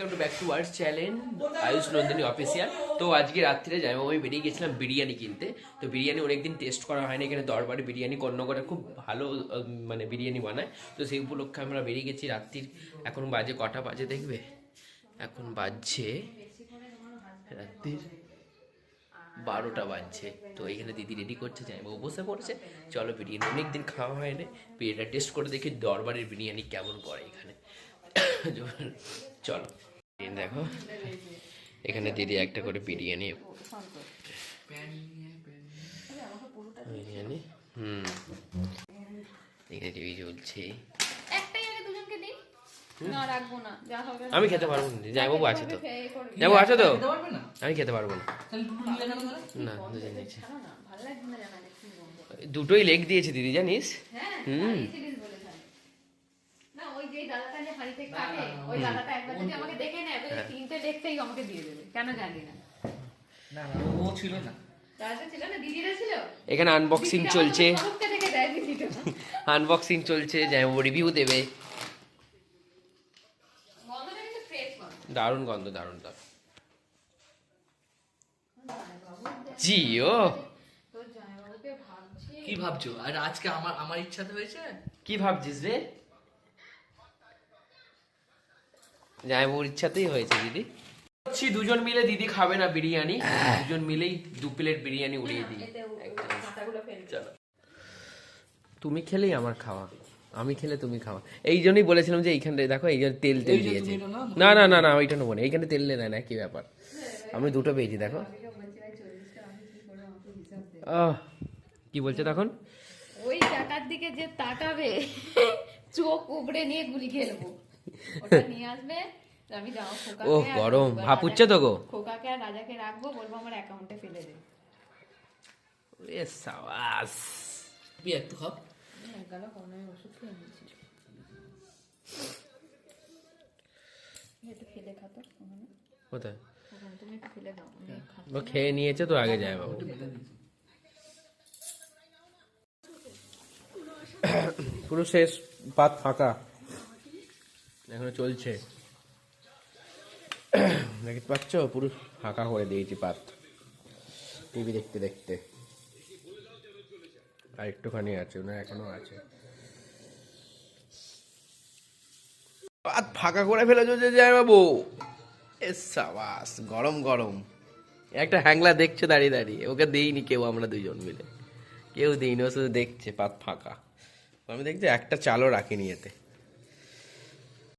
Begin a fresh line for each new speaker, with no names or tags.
Welcome to back to our channel Ayush Nandini official তো আজকে রাত্রিরে যাই আমি বেরিয়ে গেছিলাম বিরিয়ানি কিনতে। তো বিরিয়ানি অনেকদিন টেস্ট করা হয়নি এখানে দরবারে। বিরিয়ানি কর্ণগড়ে খুব ভালো মানে বিরিয়ানি বানায়। তো সেই উপলক্ষে আমরা বেরিয়ে গেছি রাত্রির। এখন বাজে কটা বাজে দেখবে? এখন বাজছে রাত্রির বারোটা বাজছে। তো এখানে দিদি রেডি করছে, যাই বসে পড়ছে। চলো বিরিয়ানি, অনেকদিন খাওয়া হয়নি। বিরিয়ানিটা টেস্ট করে দেখি দরবারের বিরিয়ানি কেমন করে এখানে। চলো। দেখো। এখানে দিদি একটা করে বিরিয়ানি। বিরিয়ানি? হুম। এখানে টিভি চলছে
একটাই আগে দুজনকে দিই? না রাখব না। যা হবে।
আমি খেতে পারব না। জামাইবাবু আছে তো। জামাইবাবু আছে তো? আমি খেতে পারব না? না দুজন। দুটোই লেগ দিয়েছে দিদি জানিস?
হ্যাঁ,
হুম।
হারিয়েছিলিস বলে তাহলে। না, ওই যে যে কাটে, ওই দাদাটা একবার যদি আমাকে দেখে নেয়, তাহলে তিনটে লেগটাই আমাকে দিয়ে দেবে। কেন জানি না।
না না ও ছিল না
দাদাটা ছিল না, দিদিরা ছিল?
এখানে আনবক্সিং চলছে। আনবক্সিং চলছে জামাইবাবু রিভিউ দেবে। দারুণ গন্ধ দারুণ দারুণ জিও
কি ভাবছ আর আজকে আমার আমার ইচ্ছাতে হয়েছে
কি ভাবছিস রে জামাইবাবুর ইচ্ছাতেই হয়েছে দিদি। হচ্ছি দুজন মিলে দিদি খাবে না বিরিয়ানি। দুজন মিলেই দু প্লেট বিরিয়ানি উড়িয়ে দিই। চলো। তুমি খেলেই আমার খাওয়া। আমি খেলে তুমি খাওয়া। এই জন্যই বলেছিলাম যে এইখানটায় দেখো এই জন্য তেল তেল দিয়েছে। না না না না ওইটা নেব না। এইখানে তেল নেয় না কি ব্যাপার। আমি দুটো পেয়েছি দেখো। কি বলছে তখন?
ওই টাকার দিকে যে তাকাবে চোখ উবড়ে নিয়ে গুলি খেলব নিয়ে আসবে। আমি যাও খোকাকে
ওহ, গরম। ভাপ উঠছে তো গো?
খোকাকে আর রাজাকে রাখব বলব আমার অ্যাকাউন্টে ফেলে দে।
এ সাবাস।
তুমি একটু খাও
গেল কোনো ওষুধ খেয়ে নিয়েছি। একটু ফেলে খাতো
কোথায়?
তুমি ফেলে দাও
ও খেয়ে নিয়েছে তো আগে যায় বাবু। পুরো শেষ পাত ফাঁকা। এখনও চলছে। দেখতে পাচ্ছ? পুরো ফাঁকা করে দিয়েছি পাত টিভি দেখতে দেখতে। আর একটুখানি আছে, ওনার এখনও আছে। পাত ফাঁকা করে ফেলেছো যে যায় বাবু সাবাস, গরম গরম। একটা হ্যাংলা দেখছে দাঁড়িয়ে দাঁড়িয়ে। ওকে দেইনি কেউ, আমরা দুজন মিলে। কেউ দেইনি, ও শুধু দেখছে পাত ফাঁকা। আমি দেখছি একটা চালও রাখিনি এতে।